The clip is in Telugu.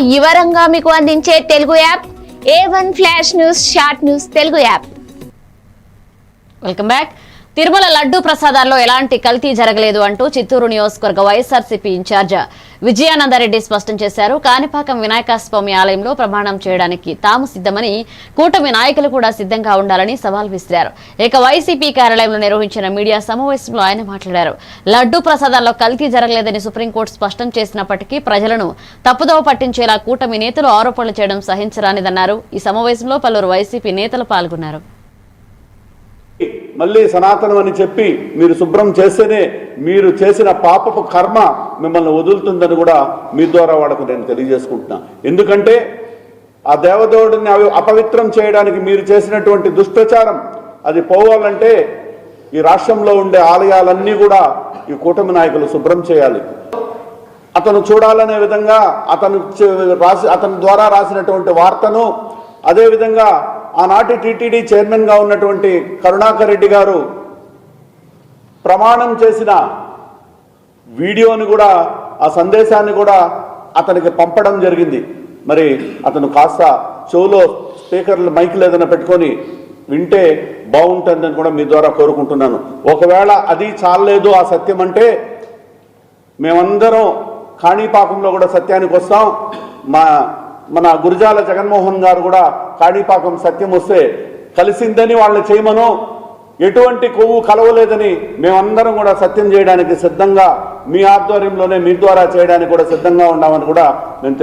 యువరంగా మీకు అందించే Telugu app A one flash news short news Telugu app. Welcome back Tirumala laddu ప్రసాదాల్లో ఎలాంటి కల్తీ జరగలేదు అంటూ చిత్తూరు నియోజకవర్గ వైఎస్ఆర్సీపీ ఇన్ఛార్జ్ విజయానందరెడ్డి స్పష్టం చేశారు. కాణిపాకం వినాయక స్వామి ఆలయంలో ప్రమాణం చేయడానికి తాము సిద్ధమని కూటమి నాయకులు కూడా సిద్ధంగా ఉండాలని సవాల్ విసిరారు. ఇక వైసీపీ కార్యాలయంలో నిర్వహించిన మీడియా సమావేశంలో ఆయన మాట్లాడారు. లడ్డూ ప్రసాదాల్లో కల్తీ జరగలేదని సుప్రీంకోర్టు స్పష్టం చేసినప్పటికీ ప్రజలను తప్పుదోవ పట్టించేలా కూటమి నేతలు ఆరోపణలు చేయడం సహించరానిదన్నారు. ఈ సమావేశంలో పలువురు వైసీపీ నేతలు పాల్గొన్నారు. మళ్ళీ సనాతనం అని చెప్పి మీరు శుభ్రం చేస్తేనే మీరు చేసిన పాపపు కర్మ మిమ్మల్ని వదులుతుందని కూడా మీ ద్వారా వాళ్ళకు నేను తెలియజేసుకుంటున్నా. ఎందుకంటే ఆ దేవదేవుడిని అవి అపవిత్రం చేయడానికి మీరు చేసినటువంటి దుష్టచారం అది పోవాలంటే ఈ రాష్ట్రంలో ఉండే ఆలయాలన్నీ కూడా ఈ కూటమి నాయకులు శుభ్రం చేయాలి. అతను చూడాలనే విధంగా అతను రాసి అతని ద్వారా రాసినటువంటి వార్తను అదేవిధంగా ఆనాటి టీటీడీ చైర్మన్గా ఉన్నటువంటి కరుణాకర్ రెడ్డి గారు ప్రమాణం చేసిన వీడియోని కూడా ఆ సందేశాన్ని కూడా అతనికి పంపడం జరిగింది. మరి అతను కాస్త చెవులో స్పీకర్లు మైకులు ఏదైనా పెట్టుకొని వింటే బాగుంటుందని కూడా మీ ద్వారా కోరుకుంటున్నాను. ఒకవేళ అది చాలలేదు ఆ సత్యం అంటే మేమందరం కాణిపాకంలో కూడా సత్యానికి వస్తాం. మా మన గురజాల జగన్మోహన్ గారు కూడా కాణిపాకం సత్యం వస్తే కలిసిందని వాళ్ళని చేయమను. ఎటువంటి కొవ్వు కలవలేదని మేమందరం కూడా సత్యం చేయడానికి సిద్ధంగా మీ ఆధ్వర్యంలోనే మీ ద్వారా చేయడానికి కూడా సిద్ధంగా ఉన్నామని కూడా మేము